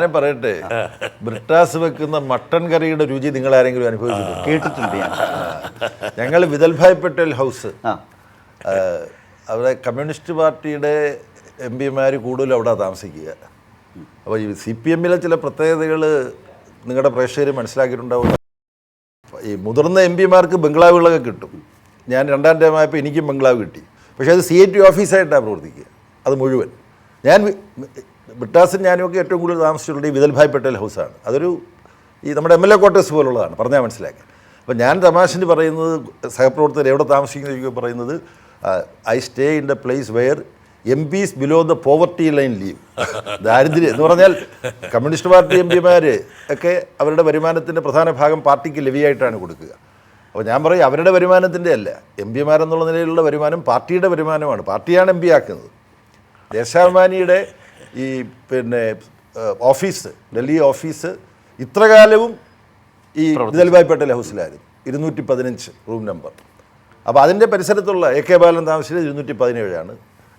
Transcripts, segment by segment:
ഞാൻ പറയട്ടെ ബ്രിട്ടാസ് വെക്കുന്ന മട്ടൺ കറിയുടെ രുചി നിങ്ങൾ ആരെങ്കിലും അനുഭവിച്ചിട്ടുണ്ടോ കേട്ടിട്ടുണ്ട് ഞാൻ. ഞങ്ങൾ വിദൽഭായ് പട്ടേൽ ഹൗസ്. അവിടെ കമ്മ്യൂണിസ്റ്റ് പാർട്ടിയുടെ എം പിമാർ കൂടുതലും അവിടെ താമസിക്കുക. അപ്പോൾ ഈ സി പി എമ്മിലെ ചില പ്രത്യേകതകൾ നിങ്ങളുടെ പ്രേക്ഷകർ മനസ്സിലാക്കിയിട്ടുണ്ടാവും. ഈ മുതിർന്ന എം പിമാർക്ക് ബംഗ്ലാവുകളൊക്കെ കിട്ടും. ഞാൻ രണ്ടാം ടൈം ആയപ്പോൾ എനിക്കും ബംഗ്ലാവ് കിട്ടി. പക്ഷേ അത് സി ഐ ടി ഓഫീസായിട്ടാണ് പ്രവർത്തിക്കുക. അത് മുഴുവൻ. ഞാൻ ബ്രിട്ടാസും ഞാനുമൊക്കെ ഏറ്റവും കൂടുതൽ താമസിച്ചിട്ടുള്ള ഈ വിദൽഭായ് പട്ടേൽ ഹൗസാണ്. അതൊരു ഈ നമ്മുടെ എം എൽ എ ക്വാർട്ടേഴ്സ് പോലുള്ളതാണ് പറഞ്ഞാൽ മനസ്സിലാക്കി അപ്പോൾ ഞാൻ തമാശന് പറയുന്നത് സഹപ്രവർത്തകർ എവിടെ താമസിക്കുന്ന പറയുന്നത് I stay in the place where M Ps below the poverty line live. ദാരിദ്ര്യം എന്ന് പറഞ്ഞാൽ കമ്മ്യൂണിസ്റ്റ് പാർട്ടി എം പിമാർ ഒക്കെ അവരുടെ വരുമാനത്തിന്റെ പ്രധാന ഭാഗം പാർട്ടിക്ക് ലെവിയായിട്ടാണ് കൊടുക്കുക. അപ്പോൾ ഞാൻ പറയും അവരുടെ വരുമാനത്തിന്റെ അല്ല. എം പിമാരെന്നുള്ള നിലയിലുള്ള വരുമാനം പാർട്ടിയുടെ വരുമാനമാണ്. പാർട്ടിയാണ് എം പി ആക്കുന്നത്. ദേശാഭിമാനിയുടെ ഈ പിന്നെ ഓഫീസ് ഡൽഹി ഓഫീസ് ഇത്ര കാലവും ഈ ദിൽഭായ് പട്ടേൽ ഹൗസിലായിരുന്നു ഇരുന്നൂറ്റി പതിനഞ്ച് റൂം നമ്പർ. അപ്പോൾ അതിന്റെ പരിസരത്തുള്ള എ കെ ബാലൻ താമസിച്ചത് ഇരുന്നൂറ്റി പതിനേഴാണ്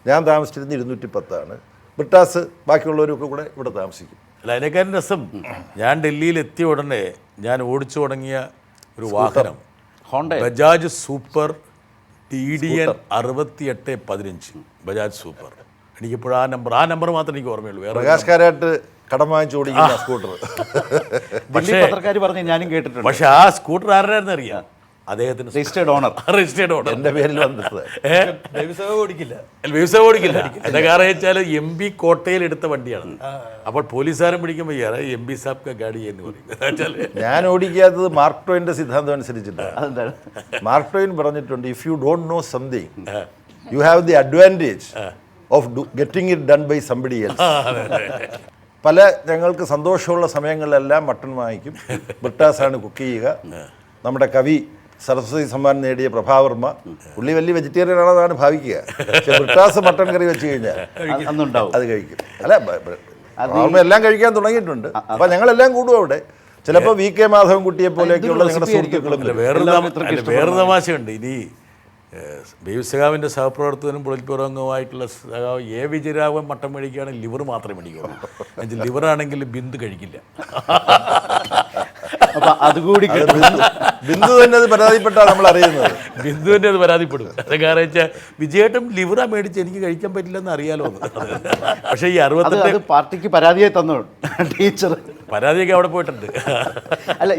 ഞാൻ താമസിച്ചിരുന്നത് ഇരുന്നൂറ്റി പത്താണ് ബ്രിട്ടാസ് ബാക്കിയുള്ളവരൊക്കെ കൂടെ ഇവിടെ താമസിക്കും. അല്ല അതിനേക്കാളും രസം ഞാൻ ഡൽഹിയിൽ എത്തിയ ഉടനെ ഞാൻ ഓടിച്ചു തുടങ്ങിയ ഒരു വാഹനം. Honda. Bajaj super T D N അറുപത്തി എട്ട് പതിനഞ്ച്. ബജാജ് സൂപ്പർ. എനിക്കിപ്പോഴും ആ നമ്പർ. ആ നമ്പർ മാത്രമേ എനിക്ക് ഓർമ്മയുള്ളൂ. വേറെ പ്രകാശ് കാരാട്ട് കടം വാങ്ങിച്ചു ഓടിക്കുന്ന സ്കൂട്ടർ. പക്ഷേ പത്രക്കാർ പറഞ്ഞ് ഞാനും കേട്ടിട്ടുണ്ട്. പക്ഷെ ആ സ്കൂട്ടർ ആരുടെയായിരുന്നു അറിയാം? അദ്ദേഹത്തിന് രജിസ്റ്റേർഡ് ഓണർ രജിസ്റ്റേർഡ് ഓണർ എന്റെ പേരിൽ വന്നിട്ടുള്ളത് ഓടിക്കില്ല. വ്യവസായം ഓടിക്കില്ല. എന്റെ കാരണം വെച്ചാൽ എം പി കോട്ടയിൽ എടുത്ത വണ്ടിയാണ്. അപ്പോൾ പോലീസുകാരൻ പിടിക്കുമ്പോൾ യാർ എം പി സാബ് ഗാഡി എന്ന് പറയും. ഞാൻ ഓടിക്കാത്തത് മാർക്ക് ടോയിന്റെ സിദ്ധാന്തം അനുസരിച്ചിട്ടാണ് അതെന്താണ്? മാർക്ക് ടോയിൻ പറഞ്ഞിട്ടുണ്ട് if you don't know something you have the advantage of getting it done by somebody else പല ഞങ്ങൾക്ക് സന്തോഷമുള്ള സമയങ്ങളിലെല്ലാം മട്ടൺ വാങ്ങിക്കും. ബ്രിട്ടാസാണ് കുക്ക് ചെയ്യുക. നമ്മുടെ കവി സരസ്വതി സമ്മാനം നേടിയ പ്രഭാവർമ്മ പുള്ളി വലിയ വെജിറ്റേറിയൻ ആണെന്നാണ് ഭാവിക്കുക. പക്ഷെ ബ്രിട്ടാസ് മട്ടൺ കറി വെച്ച് കഴിഞ്ഞാൽ അത് കഴിക്കും. അല്ല പ്രഭാവർമ്മ എല്ലാം കഴിക്കാൻ തുടങ്ങിയിട്ടുണ്ട്. അപ്പം ഞങ്ങളെല്ലാം കൂടും അവിടെ. ചിലപ്പോൾ വി കെ മാധവൻകുട്ടിയെ പോലെയൊക്കെയുള്ള ഞങ്ങളുടെ. സുഹൃത്തുക്കളും വേറെ വേറൊരു വേറൊരു തമാശയുണ്ട്. ഇനി ബേബിസഖാവിന്റെ സഹപ്രവർത്തകനും പൊളിറ്റ് ബ്യൂറോ അംഗമായിട്ടുള്ള സഖാവ് എ വിജയരാഘവൻ മട്ടം മേടിക്കുകയാണെങ്കിൽ ലിവർ മാത്രമേ മേടിക്കുള്ളൂ എന്നുവെച്ചാൽ ലിവറാണെങ്കിൽ ബിന്ദു കഴിക്കില്ല. അപ്പം അതുകൂടി അത് ബിന്ദു- തന്നെ അത് പരാതിപ്പെട്ടാണ് നമ്മൾ അറിയുന്നത്. ബിന്ദു തന്നെ അത് പരാതിപ്പെടും. അത് കാരണം വെച്ചാൽ വിജയേട്ടൻ ലിവറാ മേടിച്ച് എനിക്ക് കഴിക്കാൻ പറ്റില്ലെന്ന് അറിയാലോ എന്ന് പക്ഷേ ഈ അറുപത്തെട്ട് അത് പാർട്ടിക്ക് പരാതിയായി തന്നു ടീച്ചർ? പരാതിയൊക്കെ അവിടെ പോയിട്ടുണ്ട്. അല്ല